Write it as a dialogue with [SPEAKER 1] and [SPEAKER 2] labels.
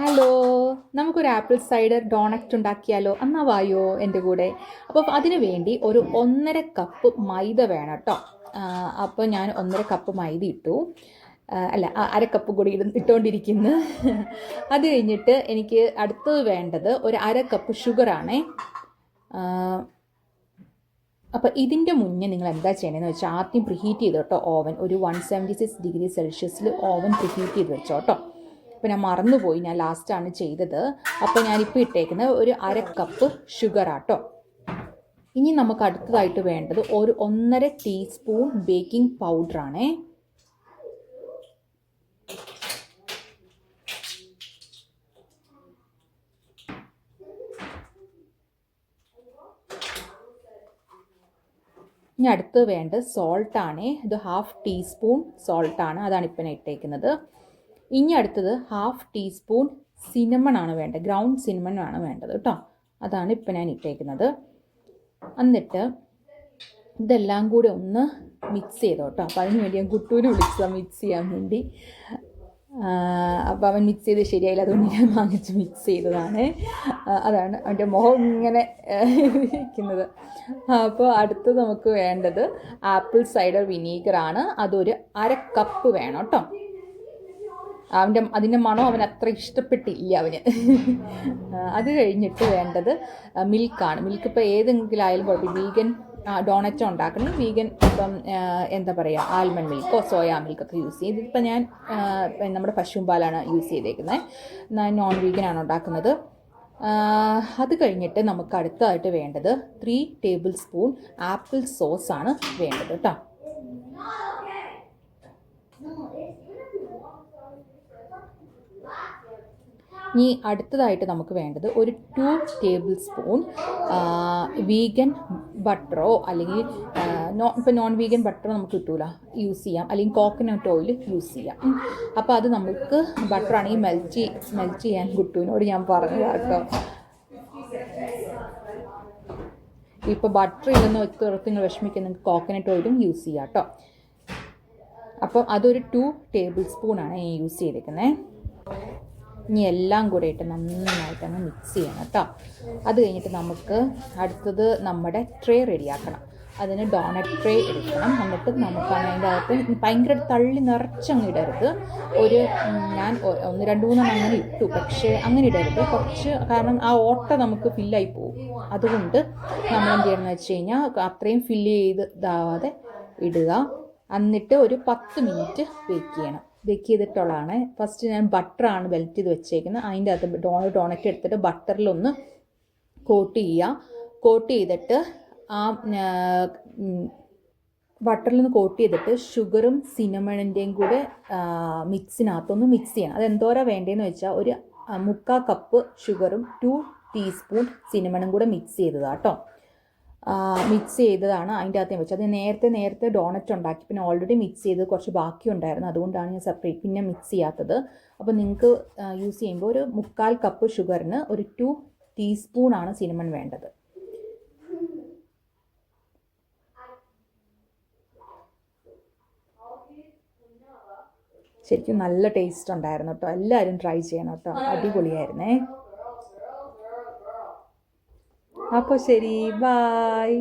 [SPEAKER 1] Hello നമുക്കൊരു apple cider doughnut ഉണ്ടാക്കിയാലോ? എന്നാ വായോ എന്റെ കൂടെ. അപ്പോൾ അതിന് വേണ്ടി ഒരു ഒന്നര കപ്പ് മൈദ വേണം കേട്ടോ. അപ്പോൾ ഞാൻ ഒന്നര കപ്പ് മൈദ ഇട്ടു. അല്ല അര കപ്പ് കൂടി ഇട ഇട്ടുകൊണ്ടിരിക്കുന്നു അത് കഴിഞ്ഞിട്ട് എനിക്ക് അടുത്തത് വേണ്ടത് ഒരു അര കപ്പ് ഷുഗറാണേ അപ്പോൾ ഇതിന്റെ മുന്നേ നിങ്ങൾ എന്താ ചെയ്യണമെന്ന് വെച്ചാൽ ആദ്യം പ്രിഹീറ്റ് ചെയ്ത് കേട്ടോ ഓവൻ ഒരു വൺ സെവന്റി സിക്സ് ഡിഗ്രി സെൽഷ്യസിൽ ഓവൻ പ്രിഹീറ്റ് ചെയ്ത് വെച്ചോ കേട്ടോ. അപ്പോൾ ഞാൻ മറന്നുപോയി. ഞാൻ ലാസ്റ്റാണ് ചെയ്തത്. അപ്പോൾ ഞാനിപ്പോൾ ഇട്ടേക്കുന്നത് ഒരു അര കപ്പ് ഷുഗർ ആട്ടോ. ഇനി നമുക്ക് അടുത്തതായിട്ട് വേണ്ടത് ഒരു ഒന്നര ടീസ്പൂൺ ബേക്കിംഗ് പൗഡറാണേ ഇനി അടുത്ത് വേണ്ടത് സോൾട്ടാണ് ഇത് ഹാഫ് ടീസ്പൂൺ സോൾട്ടാണ് അതാണ് ഇപ്പം ഇട്ടേക്കുന്നത്. ഇനി അടുത്തത് ഹാഫ് ടീസ്പൂൺ സിനമൺ ആണ് വേണ്ടത്. ഗ്രൗണ്ട് സിനമൺ ആണ് വേണ്ടത് കേട്ടോ. അതാണ് ഇപ്പം ഞാൻ ഇട്ടേക്കുന്നത്. എന്നിട്ട് ഇതെല്ലാം കൂടി ഒന്ന് മിക്സ് ചെയ്തോ കേട്ടോ. അപ്പോൾ അതിന് വേണ്ടി ഞാൻ കുട്ടൂര് വിളിച്ചതാണ് മിക്സ് ചെയ്യാൻ വേണ്ടി. അപ്പോൾ അവൻ മിക്സ് ചെയ്ത് ശരിയായില്ല. അതുകൊണ്ട് ഞാൻ വാങ്ങിച്ച് മിക്സ് ചെയ്തതാണ്. അതാണ് അവന്റെ മുഖം ഇങ്ങനെ ഇരിക്കുന്നത്. അപ്പോൾ അടുത്ത് നമുക്ക് വേണ്ടത് ആപ്പിൾ സൈഡർ വിനീഗറാണ് അതൊരു അര കപ്പ് വേണം കേട്ടോ. അവന്റെ അതിന്റെ മണം അവൻ അത്ര ഇഷ്ടപ്പെട്ടില്ല അവന്. അത് കഴിഞ്ഞിട്ട് വേണ്ടത് മിൽക്കാണ്. മിൽക്ക് ഇപ്പോൾ ഏതെങ്കിലും ആയാലും കുഴപ്പമില്ല. വീഗൻ ഡോണറ്റ് ഉണ്ടാക്കണം. വീഗൻ ഇപ്പം എന്താ പറയുക ആൽമണ്ട് മിൽക്കോ സോയാ മിൽക്കൊക്കെ യൂസ് ചെയ്യും ഇതിപ്പോൾ ഞാൻ നമ്മുടെ പശുമ്പാലാണ് പാലാണ് യൂസ് ചെയ്തേക്കുന്നത് ഞാൻ നോൺ വീഗനാണ് ഉണ്ടാക്കുന്നത്. അത് കഴിഞ്ഞിട്ട് നമുക്ക് അടുത്തതായിട്ട് വേണ്ടത് ത്രീ ടേബിൾ സ്പൂൺ ആപ്പിൾ സോസാണ് വേണ്ടത് കേട്ടോ. ഇനി അടുത്തതായിട്ട് നമുക്ക് വേണ്ടത് ഒരു ടു ടേബിൾ സ്പൂൺ വീഗൻ ബട്ടറോ അല്ലെങ്കിൽ നോ ഇപ്പോൾ നോൺ വീഗൻ ബട്ടറോ നമുക്ക് കിട്ടൂല. യൂസ് ചെയ്യാം. അല്ലെങ്കിൽ കോക്കനട്ട് ഓയിൽ യൂസ് ചെയ്യാം. അപ്പോൾ അത് നമുക്ക് ബട്ടറാണെങ്കിൽ മെൽറ്റ് മെൽറ്റ് ചെയ്യാൻ കുട്ടുവിനോട് ഞാൻ പറഞ്ഞു കേട്ടോ. ഇപ്പോൾ ബട്ടർ ഇല്ലെന്ന് വെച്ച് നിങ്ങൾ വിഷമിക്കുന്ന നിങ്ങൾക്ക് കോക്കനട്ട് ഓയിലും യൂസ് ചെയ്യാം കേട്ടോ. അപ്പം അതൊരു ടു ടേബിൾ സ്പൂണാണ് ഞാൻ യൂസ് ചെയ്തേക്കുന്നത് ഇനി എല്ലാം കൂടെ ഇട്ട് നന്നായിട്ട് അങ്ങ് മിക്സ് ചെയ്യണം കേട്ടോ. അത് കഴിഞ്ഞിട്ട് നമുക്ക് അടുത്തത് നമ്മുടെ ട്രേ റെഡിയാക്കണം അതിന് ഡോണറ്റ് ട്രേ എടുക്കണം. എന്നിട്ട് നമുക്ക് അതിന്റെ അകത്ത് ഭയങ്കര തള്ളി നിറച്ചങ്ങ് ഇടരുത്. ഒരു ഞാൻ ഒന്ന് രണ്ട് മൂന്നെണ്ണം അങ്ങനെ ഇട്ടു. പക്ഷേ അങ്ങനെ ഇടരുത്. കുറച്ച് കാരണം ആ ഓട്ട നമുക്ക് ഫില്ലായി പോകും അതുകൊണ്ട് നമ്മൾ എന്ത് ചെയ്യണമെന്ന് വെച്ച് കഴിഞ്ഞാൽ അത്രയും ഫില്ല് ചെയ്ത് ഇതാവാതെ ഇടുക. എന്നിട്ട് ഒരു പത്ത് മിനിറ്റ് ബേക്ക് ചെയ്യണം. ബേക്ക് ചെയ്തിട്ടുള്ളതാണ് ഫസ്റ്റ് ഞാൻ ബട്ടറാണ് വെൽറ്റ് ചെയ്ത് വെച്ചേക്കുന്നത്. അതിന്റെ അകത്ത് ഡോണ ഡോണറ്റ് എടുത്തിട്ട് ബട്ടറിലൊന്ന് കോട്ട് ചെയ്യുക കോട്ട് ചെയ്തിട്ട് ആ ബട്ടറിൽ നിന്ന് കോട്ട് ചെയ്തിട്ട് ഷുഗറും സിനമണിന്റെയും കൂടെ മിക്സിനകത്തൊന്ന് മിക്സ് ചെയ്യണം. അത് വേണ്ടതെന്ന് വെച്ചാൽ ഒരു മുക്കാൽ മുക്കാ കപ്പ് ഷുഗറും ടു ടീസ്പൂൺ സിനമണും കൂടെ മിക്സ് ചെയ്തതാട്ടോ മിക്സ് ചെയ്തതാണ് അതിന്റെ അകത്ത് ഞാൻ വെച്ചത്. അത് നേരത്തെ നേരത്തെ ഡോണറ്റ് ഉണ്ടാക്കി. പിന്നെ ഓൾറെഡി മിക്സ് ചെയ്ത് കുറച്ച് ബാക്കി ഉണ്ടായിരുന്നു അതുകൊണ്ടാണ് ഞാൻ സെപ്പറേറ്റ് പിന്നെ മിക്സ് ചെയ്യാത്തത്. അപ്പോൾ നിങ്ങൾക്ക് യൂസ് ചെയ്യുമ്പോൾ ഒരു മുക്കാൽ കപ്പ് ഷുഗറിന് ഒരു ടു ടീസ്പൂണാണ് സിനിമൺ വേണ്ടത്. ശരിക്കും നല്ല ടേസ്റ്റ് ഉണ്ടായിരുന്നു കേട്ടോ എല്ലാവരും ട്രൈ ചെയ്യണം കേട്ടോ അടിപൊളിയായിരുന്നേ. അപ്പോൾ ശരി ബായ്